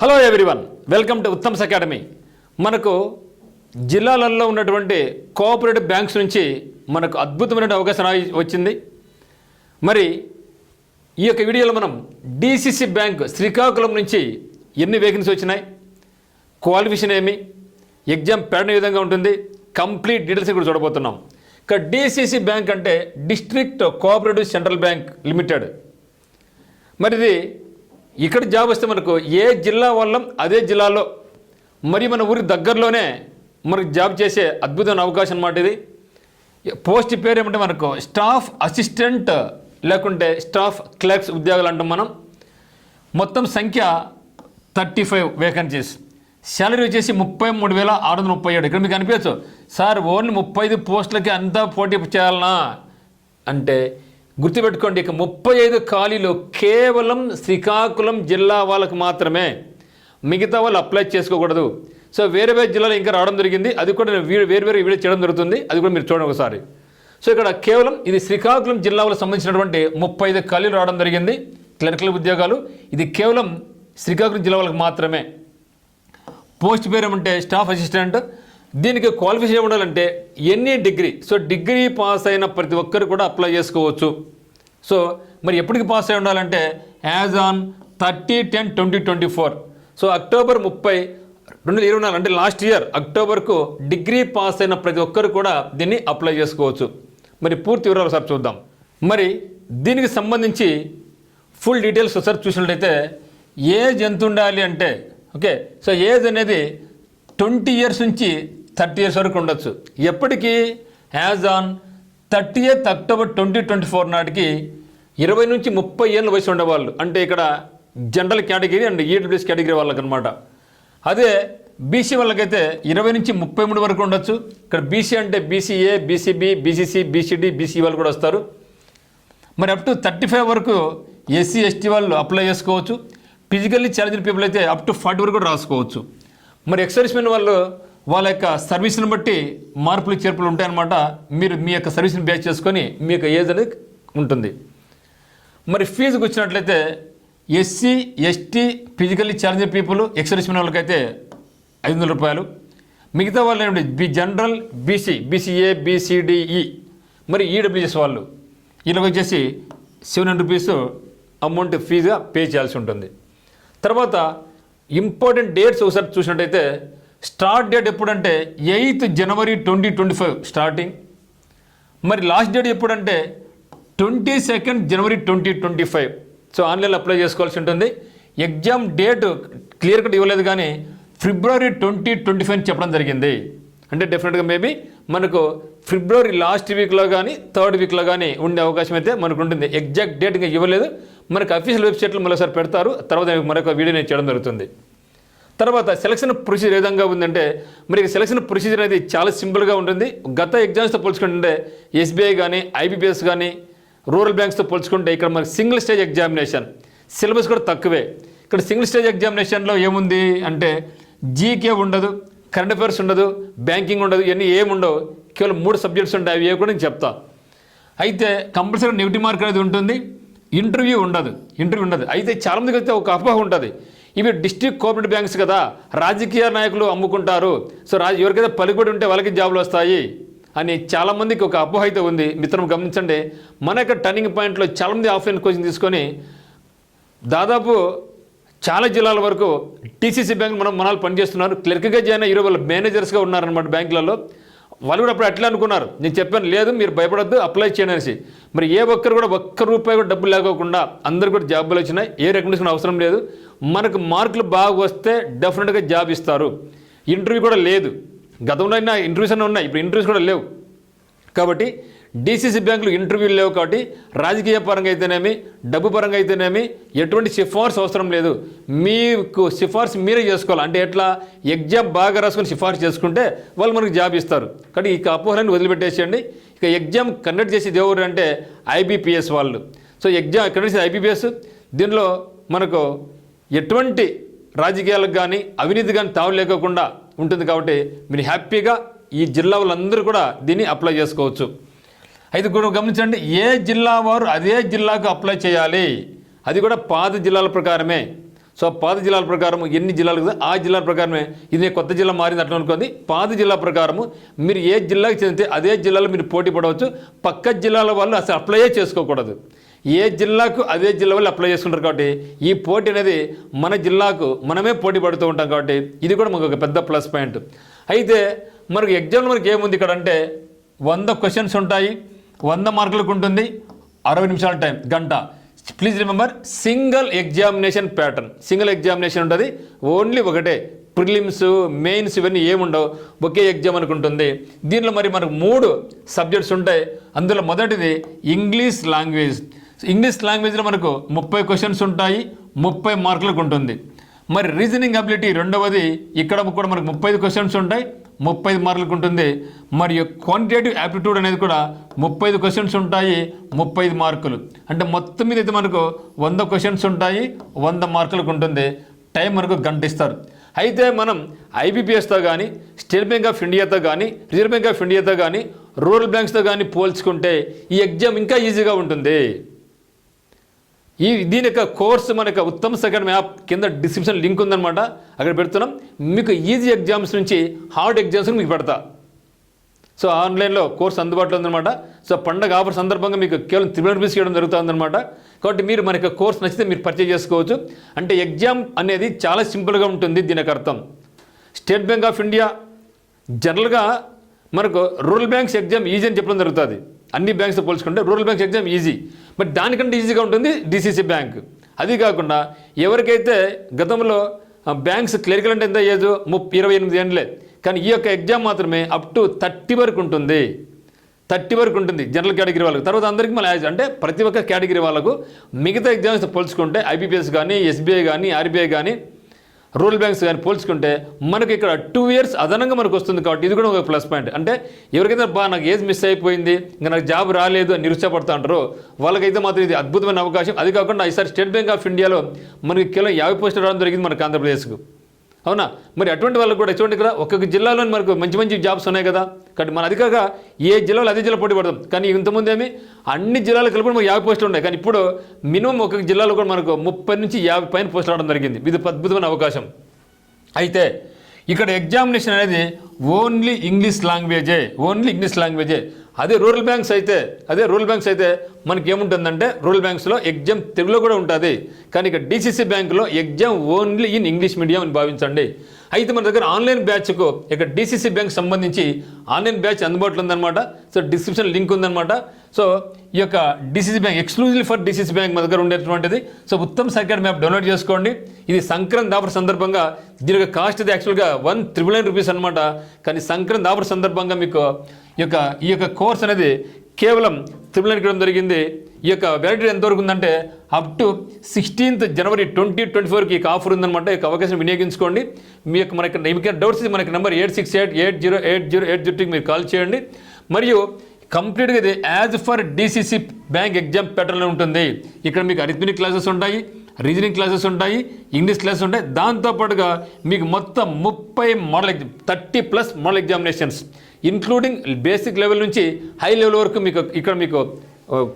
Hello everyone welcome to Uttam's academy మనకు జిల్లాలలో ఉన్నటువంటి కోఆపరేటివ్ బ్యాంక్స్ నుంచి మనకు అద్భుతమైన అవకాశం వచ్చింది. మరి ఈ యొక్క వీడియోలో మనం డిసిసి బ్యాంక్ శ్రీకాకుళం నుంచి ఎన్ని వేకెన్సీ వచ్చినాయి? క్వాలిఫికేషన్ ఏమి? ఎగ్జామ్ ప్యాటర్న్ ఏ విధంగా ఉంటుంది? కంప్లీట్ డీటెయిల్స్ కూడా చూడబోతున్నాం. ఇక డిసిసి బ్యాంక్ అంటే district cooperative central bank limited మరి ఇది ఇక్కడ జాబ్ వస్తే మనకు ఏ జిల్లా వాళ్ళం అదే జిల్లాలో. మరి మన ఊరి దగ్గరలోనే మనకు జాబ్ చేసే అద్భుతమైన అవకాశం అన్నమాట ఇది. పోస్ట్ పేరు ఏమంటే మనకు స్టాఫ్ అసిస్టెంట్ లేకుంటే స్టాఫ్ క్లర్క్స్ ఉద్యోగాలు అంటాం మనం. మొత్తం సంఖ్య థర్టీ ఫైవ్ వేకెన్సీస్ శాలరీ వచ్చేసి ముప్పై మూడు వేల ఆరు వందల ముప్పై ఏడు. ఇక్కడ మీకు అనిపించచ్చు సార్ ఓన్లీ ముప్పై ఐదు పోస్టులకి అంతా పోటీ చేయాలనా? అంటే గుర్తుపెట్టుకోండి ఇక ముప్పై ఐదు ఖాళీలు కేవలం శ్రీకాకుళం జిల్లా వాళ్ళకు మాత్రమే. మిగతా వాళ్ళు అప్లై చేసుకోకూడదు. సో వేరే వేరే జిల్లాలో ఇంకా రావడం జరిగింది. అది కూడా నేను వేరు వేరు వీడియో చేయడం జరుగుతుంది. అది కూడా మీరు చూడండి ఒకసారి. సో ఇక్కడ కేవలం ఇది శ్రీకాకుళం జిల్లా వాళ్ళకి సంబంధించినటువంటి ముప్పై ఐదు ఖాళీలు రావడం జరిగింది. క్లరికల్ ఉద్యోగాలు. ఇది కేవలం శ్రీకాకుళం జిల్లా వాళ్ళకి మాత్రమే. పోస్ట్ పేరు ఏమంటే స్టాఫ్ అసిస్టెంట్. దీనికి క్వాలిఫికేషన్ ఉండాలంటే ఎన్ని డిగ్రీ. సో డిగ్రీ పాస్ అయిన ప్రతి ఒక్కరు కూడా అప్లై చేసుకోవచ్చు. సో మరి ఎప్పటికి పాస్ అయి ఉండాలంటే as on thirty ten twenty twenty four so October ముప్పై రెండు వేల ఇరవై నాలుగు అంటే లాస్ట్ ఇయర్ అక్టోబర్కు డిగ్రీ పాస్ అయిన ప్రతి ఒక్కరు కూడా దీన్ని అప్లై చేసుకోవచ్చు. మరి పూర్తి వివరాలు ఒకసారి చూద్దాం. మరి దీనికి సంబంధించి ఫుల్ డీటెయిల్స్ ఒకసారి చూసినట్లయితే ఏజ్ ఎంత ఉండాలి అంటే ఓకే సో ఏజ్ అనేది ట్వంటీ ఇయర్స్ నుంచి థర్టీ ఇయర్స్ వరకు ఉండొచ్చు. ఎప్పటికీ as on thirty eighth October twenty twenty four నాటికి ఇరవై నుంచి ముప్పై ఏళ్ళ వయసు ఉండేవాళ్ళు అంటే ఇక్కడ general category and EWS category వాళ్ళకి అనమాట అదే బీసీ వాళ్ళకైతే ఇరవై నుంచి ముప్పై మూడు వరకు ఉండొచ్చు. ఇక్కడ బీసీ అంటే BCA BCB BCC BCD BC వాళ్ళు కూడా వస్తారు. మరి అప్ టు థర్టీ ఫైవ్ వరకు ఎస్సీ ఎస్టీ వాళ్ళు అప్లై చేసుకోవచ్చు. ఫిజికల్లీ ఛాలెంజ్డ్ పీపుల్ అయితే అప్ టు ఫార్టీ వరకు కూడా రాసుకోవచ్చు. మరి ఎక్సర్విస్మెన్ వాళ్ళు వాళ్ళ యొక్క సర్వీస్ని బట్టి మార్పులు చేర్పులు ఉంటాయన్నమాట. మీరు మీ యొక్క సర్వీస్ని బేస్ చేసుకొని మీ యొక్క ఏజ్ అనేది ఉంటుంది. మరి ఫీజుకి వచ్చినట్లయితే SC ST physically challenge people ex servicemen వాళ్ళకైతే ఐదు వందల రూపాయలు. మిగతా వాళ్ళు ఏమిటి B general BC BCA BCDE మరి ఈడబ్ల్యూఎస్ వాళ్ళు వీళ్ళకి వచ్చేసి సెవెన్ హండ్రెడ్ రూపీస్ అమౌంట్ ఫీజుగా పే చేయాల్సి ఉంటుంది. తర్వాత ఇంపార్టెంట్ డేట్స్ ఒకసారి చూసినట్టయితే స్టార్ట్ డేట్ ఎప్పుడంటే eighth January twenty twenty five starting. మరి లాస్ట్ డేట్ ఎప్పుడంటే twenty second January twenty twenty five. So ఆన్లైన్లో అప్లై చేసుకోవాల్సి ఉంటుంది. ఎగ్జామ్ డేట్ క్లియర్ కట్ ఇవ్వలేదు కానీ ఫిబ్రవరి ట్వంటీ ట్వంటీ ఫైవ్ చెప్పడం జరిగింది. అంటే డెఫినెట్గా మేబీ మనకు ఫిబ్రవరి లాస్ట్ వీక్లో కానీ థర్డ్ వీక్లో కానీ ఉండే అవకాశం అయితే మనకు ఉంటుంది. ఎగ్జాక్ట్ డేట్ ఇంకా ఇవ్వలేదు. మనకు అఫీషియల్ వెబ్సైట్లో మరోసారి పెడతారు. తర్వాత మరొక వీడియో నేను చేయడం జరుగుతుంది. తర్వాత సెలక్షన్ ప్రొసీజర్ ఏ విధంగా ఉందంటే మరి సెలక్షన్ ప్రొసీజర్ అనేది చాలా సింపుల్గా ఉంటుంది. గత ఎగ్జామ్స్తో పోల్చుకుంటే ఎస్బీఐ కానీ ఐబీపీఎస్ కానీ రూరల్ బ్యాంక్స్తో పోల్చుకుంటే ఇక్కడ మనకి సింగిల్ స్టేజ్ ఎగ్జామినేషన్ సిలబస్ కూడా తక్కువే. ఇక్కడ సింగిల్ స్టేజ్ ఎగ్జామినేషన్లో ఏముంది అంటే జీకే ఉండదు కరెంట్ అఫైర్స్ ఉండదు బ్యాంకింగ్ ఉండదు ఇవన్నీ ఏముండవు కేవలం మూడు సబ్జెక్ట్స్ ఉంటాయి అవి కూడా నేను చెప్తా. అయితే కంపల్సరీ నెగిటివ్ మార్క్ అనేది ఉంటుంది ఇంటర్వ్యూ ఉండదు ఇంటర్వ్యూ ఉండదు. అయితే చాలామందికి అయితే ఒక అపోహ ఉంటుంది. ఇవి డిస్ట్రిక్ట్ కోఆపరేటివ్ బ్యాంక్స్ కదా. రాజకీయ నాయకులు అమ్ముకుంటారు. సో రాజ ఎవరికైతే పలుకుబడి ఉంటే వాళ్ళకి జాబులు వస్తాయి అని చాలామందికి ఒక అపోహ అయితే ఉంది. మిత్రం గమనించండి. మన యొక్క టర్నింగ్ పాయింట్లో చాలామంది ఆఫ్లైన్ కోచింగ్ తీసుకొని దాదాపు చాలా జిల్లాల వరకు టీసీసీ బ్యాంక్ మనం మనాలు పనిచేస్తున్నారు. క్లర్క్గా జాయిన్ అయ్యి వాళ్ళు మేనేజర్స్గా ఉన్నారనమాట బ్యాంకులలో. వాళ్ళు కూడా అప్పుడు అట్లా అనుకున్నారు. నేను చెప్పాను లేదు మీరు భయపడొద్దు అప్లై చేయండి అనేసి. మరి ఏ ఒక్కరు కూడా ఒక్క రూపాయి కూడా డబ్బులు లేకోకుండా అందరు కూడా జాబులు వచ్చినాయి. ఏ రికమెండేషన్ అవసరం లేదు. మనకు మార్కులు బాగా వస్తే డెఫినెట్గా జాబ్ ఇస్తారు. ఇంటర్వ్యూ కూడా లేదు. గతంలో అయినా ఇంటర్వ్యూస్ అన్నీ ఉన్నాయి. ఇప్పుడు ఇంటర్వ్యూస్ కూడా లేవు. కాబట్టి డీసీసీ బ్యాంకులు ఇంటర్వ్యూలు లేవు కాబట్టి రాజకీయ పరంగా అయితేనేమి డబ్బు పరంగా అయితేనేమి ఎటువంటి సిఫార్సు అవసరం లేదు. మీకు సిఫార్సు మీరే చేసుకోవాలి. అంటే ఎట్లా? ఎగ్జామ్ బాగా రాసుకొని సిఫార్సు చేసుకుంటే వాళ్ళు మనకు జాబ్ ఇస్తారు. కాబట్టి ఇక అపోహలను వదిలిపెట్టేసేయండి. ఇక ఎగ్జామ్ కండక్ట్ చేసేది ఎవరు అంటే ఐబీపీఎస్ వాళ్ళు. సో ఎగ్జామ్ కండక్ట్ చేసేది ఐబీపీఎస్. దీనిలో మనకు ఎటువంటి రాజకీయాలకు కానీ అవినీతి కానీ తావు లేకుండా ఉంటుంది కాబట్టి మీరు హ్యాపీగా ఈ జిల్లా వాళ్ళందరూ కూడా దీన్ని అప్లై చేసుకోవచ్చు. అయితే కూడా గమనించండి ఏ జిల్లా వారు అదే జిల్లాకు అప్లై చేయాలి? అది కూడా పాత జిల్లాల ప్రకారమే. సో పాత జిల్లాల ప్రకారం ఎన్ని జిల్లాలు కదా ఆ జిల్లాల ప్రకారమే. ఇది కొత్త జిల్లా మారింది అట్లా అనుకోండి పాత జిల్లా ప్రకారము మీరు ఏ జిల్లాకి చెందితే అదే జిల్లాలో మీరు పోటీ పడవచ్చు. పక్క జిల్లాల వాళ్ళు అసలు అప్లయే చేసుకోకూడదు. ఏ జిల్లాకు అదే జిల్లా వాళ్ళు అప్లై చేసుకుంటారు కాబట్టి ఈ పోటీ అనేది మన జిల్లాకు మనమే పోటీ పడుతూ ఉంటాం కాబట్టి ఇది కూడా మనకు ఒక పెద్ద ప్లస్ పాయింట్ అయితే మనకు ఎగ్జామ్లో మనకి ఏముంది ఇక్కడ అంటే వంద క్వశ్చన్స్ ఉంటాయి వంద మార్కులకు ఉంటుంది అరవై నిమిషాల టైం గంట. Please remember single examination pattern single examination ఉంటుంది ఓన్లీ ఒకటే. ప్రిలిమ్స్ మెయిన్స్ ఇవన్నీ ఏముండవు ఒకే ఎగ్జామ్ అనుకుంటుంది. దీనిలో మరి మనకు మూడు సబ్జెక్ట్స్ ఉంటాయి అందులో మొదటిది ఇంగ్లీష్ లాంగ్వేజ్ ఇంగ్లీష్ లాంగ్వేజ్లో మనకు ముప్పై క్వశ్చన్స్ ఉంటాయి ముప్పై మార్కులకు ఉంటుంది. మరి రీజనింగ్ అబిలిటీ రెండవది ఇక్కడ కూడా మనకు ముప్పై క్వశ్చన్స్ ఉంటాయి ముప్పై మార్కులకు ఉంటుంది. మరియు క్వాంటిటేటివ్ యాప్టిట్యూడ్ అనేది కూడా ముప్పై క్వశ్చన్స్ ఉంటాయి ముప్పై మార్కులు అంటే మొత్తం మీద అయితే మనకు వంద క్వశ్చన్స్ ఉంటాయి వంద మార్కులకు ఉంటుంది. టైం మనకు గంట ఇస్తారు అయితే మనం ఐబీపీఎస్తో కానీ స్టేట్ బ్యాంక్ ఆఫ్ ఇండియాతో కానీ రిజర్వ్ బ్యాంక్ ఆఫ్ ఇండియాతో కానీ రూరల్ బ్యాంక్స్తో కానీ పోల్చుకుంటే ఈ ఎగ్జామ్ ఇంకా ఈజీగా ఉంటుంది. ఈ దీని యొక్క కోర్సు మన యొక్క ఉత్తమ సెకండ్ యాప్ కింద డిస్క్రిప్షన్ లింక్ ఉందన్నమాట. అక్కడ పెడుతున్నాం. మీకు ఈజీ ఎగ్జామ్స్ నుంచి హార్డ్ ఎగ్జామ్స్ మీకు పెడతా. సో ఆన్లైన్లో కోర్స్ అందుబాటులో ఉందన్నమాట. సో పండగ ఆఫర్ సందర్భంగా మీకు కేవలం త్రిబుల్ రూపీస్ ఇవ్వడం జరుగుతుందన్నమాట. కాబట్టి మీరు మన యొక్క కోర్స్ నచ్చితే మీరు పర్చేజ్ చేసుకోవచ్చు. అంటే ఎగ్జామ్ అనేది చాలా సింపుల్గా ఉంటుంది దీని యొక్క అర్థం. స్టేట్ బ్యాంక్ ఆఫ్ ఇండియా జనరల్గా మనకు రూరల్ బ్యాంక్స్ ఎగ్జామ్ ఈజీ అని చెప్పడం జరుగుతుంది. అన్ని బ్యాంక్స్ పోల్చుకుంటే rural banks exam easy. But దానికంటే ఈజీగా ఉంటుంది డిసిసి బ్యాంక్. అది కాకుండా ఎవరికైతే గతంలో బ్యాంక్స్ క్లరికల్ అంటే ఎంత ఏజ్? ముప్పై ఇరవై ఎనిమిది ఏండ్లే. కానీ ఈ యొక్క ఎగ్జామ్ మాత్రమే అప్ టు థర్టీ వరకు ఉంటుంది. థర్టీ వరకు ఉంటుంది జనరల్ కేటగిరీ వాళ్ళకి. తర్వాత అందరికీ మళ్ళీ యాజ్ అంటే ప్రతి ఒక్క కేటగిరీ వాళ్ళకు మిగతా ఎగ్జామ్స్ పోల్చుకుంటే ఐబీపీఎస్ కానీ ఎస్బీఐ కానీ ఆర్బీఐ కానీ రూరల్ బ్యాంక్స్ కానీ పోల్చుకుంటే మనకి ఇక్కడ టూ ఇయర్స్ అదనంగా మనకు వస్తుంది కాబట్టి ఇది కూడా ఒక ప్లస్ పాయింట్. అంటే ఎవరికైతే బాగా నాకు ఏజ్ మిస్ అయిపోయింది ఇంకా నాకు జాబ్ రాలేదు అని నిరుత్సాహపడుతూ అంటారో వాళ్ళకైతే మాత్రం ఇది అద్భుతమైన అవకాశం. అది కాకుండా ఈసారి స్టేట్ బ్యాంక్ ఆఫ్ ఇండియాలో మనకి కేవలం యాభై పోస్టులు రావడం జరిగింది మనకు ఆంధ్రప్రదేశ్కు. అవునా? మరి అటువంటి వాళ్ళకు కూడా చూడండి ఇక్కడ ఒక్కొక్క జిల్లాలో మనకు మంచి మంచి జాబ్స్ ఉన్నాయి కదా. కాబట్టి మన అధికంగా ఏ జిల్లాలో అదే జిల్లా పోటీ పడతాం కానీ ఇంతకుముందు ఏమి? అన్ని జిల్లాలు కలిపి మనకు యాభై పోస్టులు ఉన్నాయి. కానీ ఇప్పుడు మినిమం ఒక జిల్లాలో కూడా మనకు ముప్పై నుంచి యాభై పైన పోస్టులు రావడం జరిగింది. ఇది అద్భుతమైన అవకాశం. అయితే ఇక్కడ ఎగ్జామినేషన్ అనేది ఓన్లీ ఇంగ్లీష్ లాంగ్వేజే ఓన్లీ ఇంగ్లీష్ లాంగ్వేజే. అదే రూరల్ బ్యాంక్స్ అయితే అదే రూరల్ బ్యాంక్స్ అయితే మనకి ఏముంటుందంటే రూరల్ బ్యాంక్స్లో ఎగ్జామ్ తెలుగులో కూడా ఉంటుంది. కానీ ఇక డిసిసి బ్యాంకులో exam only in English medium అని భావించండి. అయితే మన దగ్గర ఆన్లైన్ బ్యాచ్కు ఇక డిసిసి బ్యాంక్ సంబంధించి ఆన్లైన్ బ్యాచ్ అందుబాటులో ఉందన్నమాట. సో డిస్క్రిప్షన్ లింక్ ఉందన్నమాట. సో ఈ యొక్క DCC bank exclusive for DCC bank మన దగ్గర ఉండేటువంటిది. సో ఉత్తమ్ సంఖ్యాడ్ మ్యాప్ డౌన్లోడ్ చేసుకోండి. ఇది సంక్రాంతి ఆఫర్ సందర్భంగా దీని యొక్క కాస్ట్ ఇది యాక్చువల్గా వన్ త్రిబుల్ నైన్ రూపీస్ అనమాట కానీ సంక్రాంతి ఆఫర్ సందర్భంగా మీకు ఈ యొక్క ఈ యొక్క కోర్స్ అనేది కేవలం త్రిబుల్ నైన్ ఇవ్వడం జరిగింది. ఈ యొక్క వ్యాలిడిటీ ఎంతవరకు ఉందంటే up to sixteenth January twenty twenty ఫోర్కి ఈ ఆఫర్ ఉందన్నమాట. ఈ యొక్క అవకాశం వినియోగించుకోండి. మీ యొక్క మనకి మీకు డౌట్స్ మనకి number eight six eight eight zero eight zero eight జీరోకి మీరు కాల్ చేయండి. మరియు కంప్లీట్గా ఇది as per DCC bank exam ప్యాటర్న్లో ఉంటుంది. ఇక్కడ మీకు అరిథమెటిక్ క్లాసెస్ ఉంటాయి రీజనింగ్ క్లాసెస్ ఉంటాయి ఇంగ్లీష్ క్లాసెస్ ఉంటాయి. దాంతోపాటుగా మీకు మొత్తం ముప్పై model exam thirty plus model examinations including basic level నుంచి హై లెవెల్ వరకు మీకు ఇక్కడ మీకు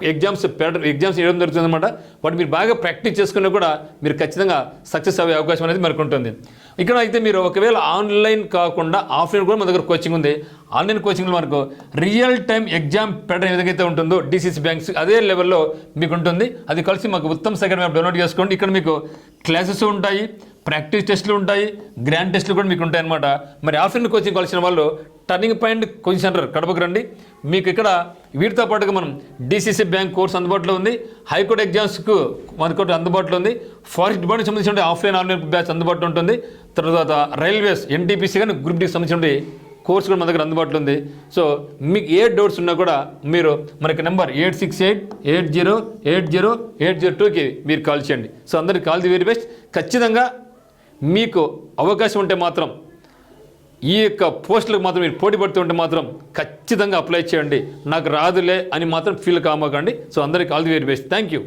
ఎగ్జామ్స్ ప్యాటర్న్ ఎగ్జామ్స్ వేయడం జరుగుతుంది అనమాట వాటి మీరు బాగా ప్రాక్టీస్ చేసుకున్నా కూడా మీరు ఖచ్చితంగా సక్సెస్ అయ్యే అవకాశం అనేది మనకు ఉంటుంది ఇక్కడ అయితే మీరు ఒకవేళ ఆన్లైన్ కాకుండా ఆఫ్లైన్ కూడా మన దగ్గర కోచింగ్ ఉంది. ఆన్లైన్ కోచింగ్లో మనకు రియల్ టైం ఎగ్జామ్ పెట్టడం ఏదైతే ఉంటుందో డిసిసి బ్యాంక్స్ అదే లెవెల్లో మీకు ఉంటుంది. అది కలిసి మాకు ఉత్తమ సెకండ్ మ్యాప్ డౌన్లోడ్ చేసుకోండి. ఇక్కడ మీకు క్లాసెస్ ఉంటాయి ప్రాక్టీస్ టెస్ట్లు ఉంటాయి గ్రాండ్ టెస్ట్లు కూడా మీకు ఉంటాయి అనమాట మరి ఆఫ్లైన్ కోచింగ్ కలిసిన వాళ్ళు టర్నింగ్ పాయింట్ కోచింగ్ సెంటర్ కడపకు రండి. మీకు ఇక్కడ వీటితో పాటుగా మనం డిసిసి బ్యాంక్ కోర్స్ అందుబాటులో ఉంది. హైకోర్టు ఎగ్జామ్స్కు మనకు అందుబాటులో ఉంది. ఫారెస్ట్ డిపార్ట్మెంట్ సంబంధించిన ఆఫ్లైన్ ఆన్లైన్ బ్యాచ్ అందుబాటులో ఉంటుంది. తర్వాత రైల్వేస్ ఎన్టీపీసీ కానీ గ్రూప్ డికి సంబంధించిన కోర్స్ కూడా మన దగ్గర అందుబాటులో ఉంది. సో మీకు ఏ డౌట్స్ ఉన్నా కూడా మీరు మనకి number eight six eight eight zero eight zero eight zero టూకి మీరు కాల్ చేయండి. సో అందరికి కాల్ ది వెరీ బెస్ట్. ఖచ్చితంగా మీకు అవకాశం ఉంటే మాత్రం ఈ యొక్క పోస్టులకు మాత్రం మీరు పోటీ పడుతుంటే మాత్రం ఖచ్చితంగా అప్లై చేయండి. నాకు రాదులే అని మాత్రం ఫీల్ కామకండి. సో అందరికి all the very best. Thank you